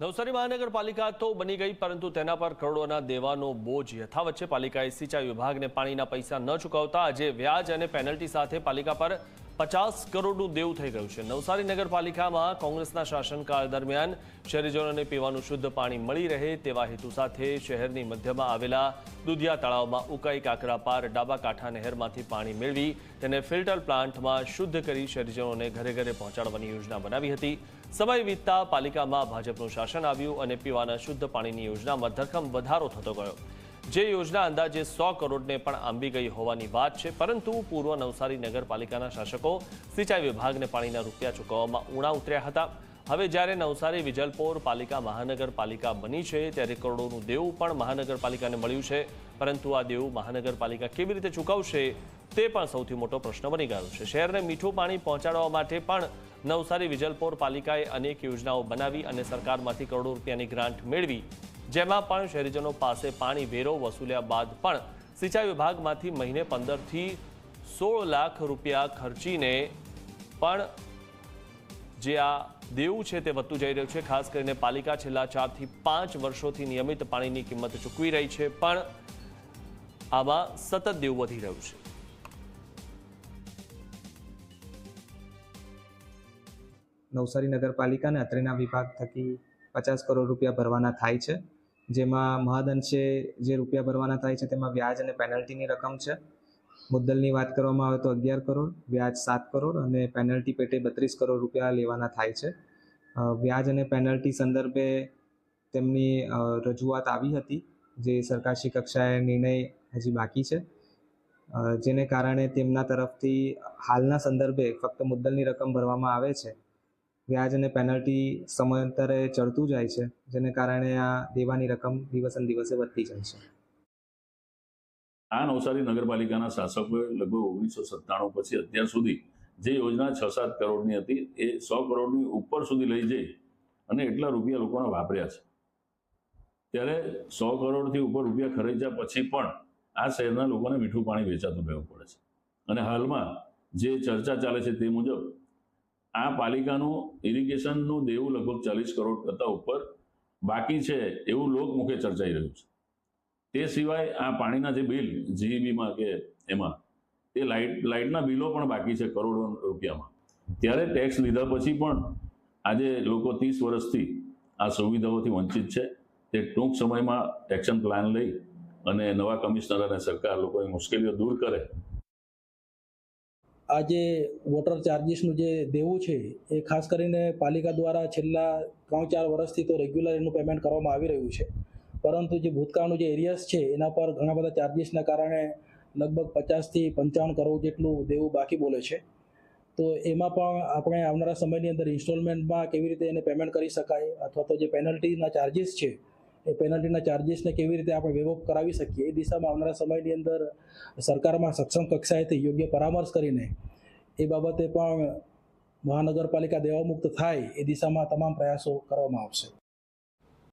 નવસારી મહાનગરપાલિકા તો બની ગઈ, પરંતુ તેના પર કરોડોના દેવાનો બોજ યથાવત છે. પાલિકાએ સિંચાઈ વિભાગને પાણીના પૈસા ન ચૂકવતા આજે વ્યાજ અને પેનલ્ટી સાથે પાલિકા પર પચાસ કરોડનું દેવું થઈ ગયું છે. નવસારી નગરપાલિકામાં કોંગ્રેસના શાસનકાળ દરમિયાન શહેરીજનોને પીવાનું શુદ્ધ પાણી મળી રહે તેવા હેતુ સાથે શહેરની મધ્યમાં આવેલા દુધિયા તળાવમાં ઉકાઈ કાકરા પાર ડાબા કાંઠા નહેરમાંથી પાણી મેળવી તેને ફિલ્ટર પ્લાન્ટમાં શુદ્ધ કરી શહેરીજનોને ઘરે ઘરે પહોંચાડવાની યોજના બનાવી હતી. સમય વીતતા પાલિકામાં ભાજપનું શાસન આવ્યું અને પીવાના શુદ્ધ પાણીની યોજનામાં ધરખમ વધારો થતો ગયો. જે યોજના અંદાજે સો કરોડને પણ આંબી ગઈ હોવાની વાત છે. પરંતુ પૂર્વ નવસારી નગરપાલિકાના શાસકો સિંચાઈ વિભાગને પાણીના રૂપિયા ચૂકવવામાં ઉણા ઉતર્યા હતા. હવે જ્યારે નવસારી વિજલપોર પાલિકા મહાનગરપાલિકા બની છે, ત્યારે કરોડોનું દેવું પણ મહાનગરપાલિકાને મળ્યું છે. પરંતુ આ દેવું મહાનગરપાલિકા કેવી રીતે ચૂકવશે તે પણ સૌથી મોટો પ્રશ્ન બની ગયો છે. શહેરને મીઠું પાણી પહોંચાડવા માટે પણ નવસારી વિજલપોર પાલિકાએ અનેક યોજનાઓ બનાવી અને સરકારમાંથી કરોડો રૂપિયાની ગ્રાન્ટ મેળવી. જેમાં પણ શહેરીજનો પાસે પાણી વેરો વસૂલ્યા બાદ પણ સિંચાઈ વિભાગમાંથી મહિને પંદરથી સોળ લાખ રૂપિયા ખર્ચીને પણ જે આ દેવું છે તે વધતું જઈ રહ્યું છે. ખાસ કરીને પાલિકા છેલ્લા ચારથી પાંચ વર્ષોથી નિયમિત પાણીની કિંમત ચૂકવી રહી છે, પણ આમાં સતત દેવું વધી રહ્યું છે. નવસારી નગરપાલિકાને અત્રેના વિભાગ થકી પચાસ કરોડ રૂપિયા ભરવાના થાય છે. જેમાં મહદઅંશે જે રૂપિયા ભરવાના થાય છે, તેમાં વ્યાજ અને પેનલ્ટીની રકમ છે. મુદ્દલની વાત કરવામાં આવે તો અગિયાર કરોડ, વ્યાજ સાત કરોડ અને પેનલ્ટી પેટે બત્રીસ કરોડ રૂપિયા લેવાના થાય છે. વ્યાજ અને પેનલ્ટી સંદર્ભે તેમની રજૂઆત આવી હતી, જે સરકારશ્રી કક્ષાએ નિર્ણય હજી બાકી છે. જેને કારણે તેમના તરફથી હાલના સંદર્ભે ફક્ત મુદ્દલની રકમ ભરવામાં આવે છે. વ્યાજ અને પેનલ્ટી સમયાંતરે ચડતું જાય છે, જેને કારણે આ દેવાની રકમ દિવસે દિવસે વધતી જાય છે. આ નવસારી નગરપાલિકાના શાસકોએ લગભગ ઓગણીસો સત્તાણું પછી અત્યાર સુધી જે યોજના છ સાત કરોડની હતી, એ સો કરોડની ઉપર સુધી લઈ જઈ અને એટલા રૂપિયા લોકોને વાપર્યા છે. ત્યારે સો કરોડથી ઉપર રૂપિયા ખર્ચ્યા પછી પણ આ શહેરના લોકોને મીઠું પાણી વેચાતું રહેવું પડે છે. અને હાલમાં જે ચર્ચા ચાલે છે તે મુજબ આ પાલિકાનું ઇરિગેશનનું દેવું લગભગ ચાલીસ કરોડ કરતાં ઉપર બાકી છે એવું લોકમુખે ચર્ચાઈ રહ્યું છે. તે સિવાય આ પાણીના જે બિલ જીઈબીમાં કે એમાં, તે લાઇટ, લાઇટના બિલો પણ બાકી છે કરોડો રૂપિયામાં. ત્યારે ટેક્સ લીધા પછી પણ આજે લોકો ત્રીસ વર્ષથી આ સુવિધાઓથી વંચિત છે. તે ટૂંક સમયમાં એક્શન પ્લાન લઈ અને નવા કમિશનર અને સરકાર લોકોની મુશ્કેલીઓ દૂર કરે આ જે વોટર ચાર્જિસનું જે દેવું છે, એ ખાસ કરીને પાલિકા દ્વારા છેલ્લા ત્રણ ચાર વર્ષથી તો રેગ્યુલર એનું પેમેન્ટ કરવામાં આવી રહ્યું છે. પરંતુ જે ભૂતકાળનું જે એરિયાસ છે, એના પર ઘણા બધા ચાર્જિસના કારણે લગભગ પચાસથી પંચાવન કરોડ જેટલું દેવું બાકી બોલે છે. તો એમાં પણ આપણે આવનારા સમયની અંદર ઇન્સ્ટોલમેન્ટમાં કેવી રીતે એને પેમેન્ટ કરી શકાય, અથવા તો જે પેનલ્ટીના ચાર્જિસ છે એ પેનલ્ટીના ચાર્જીસને કેવી રીતે આપણે વેવઅપ કરાવી શકીએ? એ દિશામાં આવનારા સમયની અંદર સરકારમાં સક્ષમ કક્ષાએથી યોગ્ય પરામર્શ કરીને એ બાબતે પણ મહાનગરપાલિકા દેવામુક્ત થાય એ દિશામાં તમામ પ્રયાસો કરવામાં આવશે.